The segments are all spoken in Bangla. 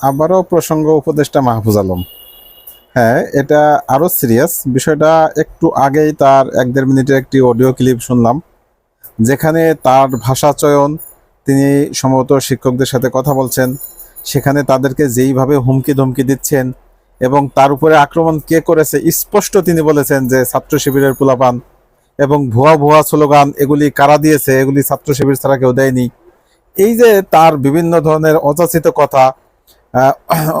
আবারও প্রসঙ্গ উপদেষ্টা মাহফুজ আলম। হ্যাঁ এটা আরও সিরিয়াস। বিষয়টা একটু আগেই তার এক দেড় মিনিটের একটি অডিও ক্লিপ শুনলাম, যেখানে তার ভাষা চয়ন, তিনি সম্ভবত শিক্ষকদের সাথে কথা বলছেন, সেখানে তাদেরকে যেইভাবে হুমকি ধমকি দিচ্ছেন এবং তার উপরে আক্রমণ কে করেছে, স্পষ্ট তিনি বলেছেন যে ছাত্র শিবিরের পোলাপান এবং ভুয়া ভুয়া স্লোগান, এগুলি কারা দিয়েছে, এগুলি ছাত্র শিবির ছাড়া কেউ দেয়নি। এই যে তার বিভিন্ন ধরনের অযাচিত কথা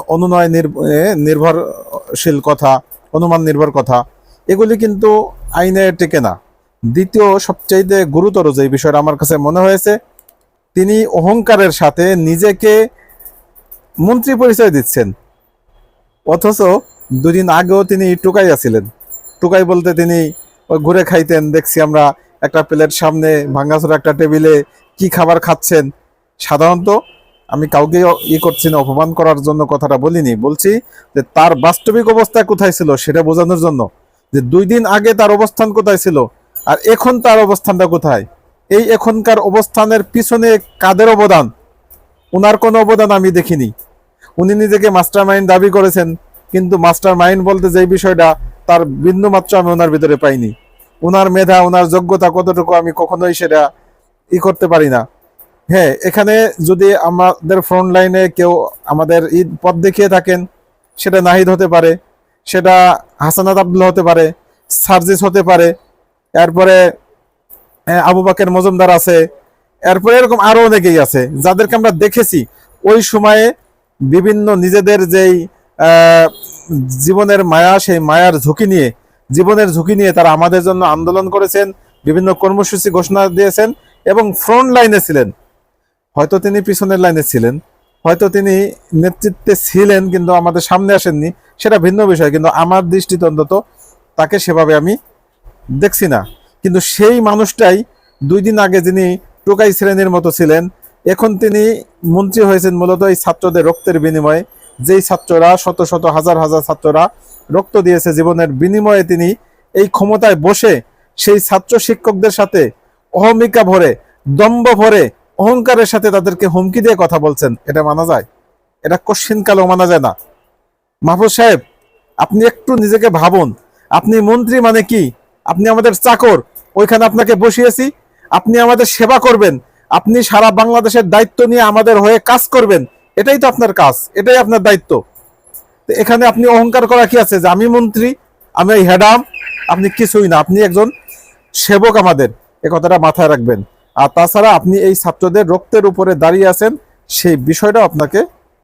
অনুনয় নির- নির্ভরশীল কথা, অনুমান নির্ভর কথা, এগুলি কিন্তু আইনে টেকে না। দ্বিতীয় সবচাইতে গুরুতর যে বিষয়টা আমার কাছে মনে হয়েছে, তিনি অহংকারের সাথে নিজেকে মন্ত্রী পরিচয় দিচ্ছেন। অথচ দুদিন আগেও তিনি টুকাই আছিলেন টুকাই বলতে তিনি ঘুরে খাইতেন, দেখছি আমরা একটা প্লেট সামনে ভাঙ্গাচোরা একটা টেবিলে কি খাবার খাচ্ছেন। সাধারণত আমি কাউকে ই করছি না, অপমান করার জন্য কথাটা বলিনি। বলছি যে তার বাস্তবিক অবস্থা কোথায় ছিল সেটা বোঝানোর জন্য। যে দুই দিন আগে তার অবস্থান কোথায় ছিল আর এখন তার অবস্থানটা কোথায়? এই এখনকার অবস্থানের পিছনে কাদের অবদান? ওনার কোনো অবদান আমি দেখিনি। উনি নিজেকে মাস্টার মাইন্ড দাবি করেছেন, কিন্তু মাস্টার মাইন্ড বলতে যে বিষয়টা, তার বিন্দু মাত্র আমি ওনার ভিতরে পাইনি। ওনার মেধা ওনার যোগ্যতা কতটুকু আমি কখনোই সেটা ই করতে পারি না। হ্যাঁ এখানে যদি আমাদের ফ্রন্ট লাইনে কেউ আমাদের ঈদ পথ দেখিয়ে থাকেন, সেটা নাহিদ হতে পারে, সেটা হাসানাত আব্দুল্লাহ হতে পারে, সার্জিস হতে পারে, এরপরে আবু বাকের মজুমদার আছে, এরপরে এরকম আরও অনেকেই আছে, যাদেরকে আমরা দেখেছি, ওই সময়ে বিভিন্ন নিজেদের যেই জীবনের মায়া, সেই মায়ার ঝুঁকি নিয়ে, জীবনের ঝুঁকি নিয়ে তারা আমাদের জন্য আন্দোলন করেছেন, বিভিন্ন কর্মসূচি ঘোষণা দিয়েছেন এবং ফ্রন্ট লাইনে ছিলেন। হয়তো তিনি পিছনের লাইনে ছিলেন, হয়তো তিনি নেতৃত্বে ছিলেন কিন্তু আমাদের সামনে আসেননি, সেটা ভিন্ন বিষয়। কিন্তু আমার দৃষ্টিতে অন্তত তাকে সেভাবে আমি দেখছি না। কিন্তু সেই মানুষটাই দুই দিন আগে যিনি টোকাই শ্রেণির মতো ছিলেন, এখন তিনি মন্ত্রী হয়েছেন মূলত এই ছাত্রদের রক্তের বিনিময়ে। যেই ছাত্ররা, শত শত, হাজার হাজার ছাত্ররা রক্ত দিয়েছে জীবনের বিনিময়ে তিনি এই ক্ষমতায় বসে সেই ছাত্র শিক্ষকদের সাথে অহমিকা ভরে, দম্ভ ভরে অহংকারের সাথে তাদেরকে হুমকি দিয়ে কথা বলছেন, এটা মানা যায়? এটা কশ্চিন কালেও মানা যায় না। মাহফুজ সাহেব, আপনি একটু নিজেকে ভাবুন। আপনি মন্ত্রী মানে কি? আপনি আমাদের চাকর, ওইখানে আপনাকে বসিয়েছি। আপনি আমাদের সেবা করবেন। আপনি সারা বাংলাদেশের দায়িত্ব নিয়ে আমাদের হয়ে কাজ করবেন। এটাই তো আপনার কাজ, এটাই আপনার দায়িত্ব। তো এখানে আপনি অহংকার করা কি আছে? যে আমি মন্ত্রী, আমি হেডাম, আপনি কিছুই না। আপনি একজন সেবক আমাদের। এ কথাটা মাথায় রাখবেন। আর তাছাড়া আপনি এই ছাত্রদের রক্তের উপরে দাঁড়িয়ে আছেন সেই বিষয়টাও আপনাকে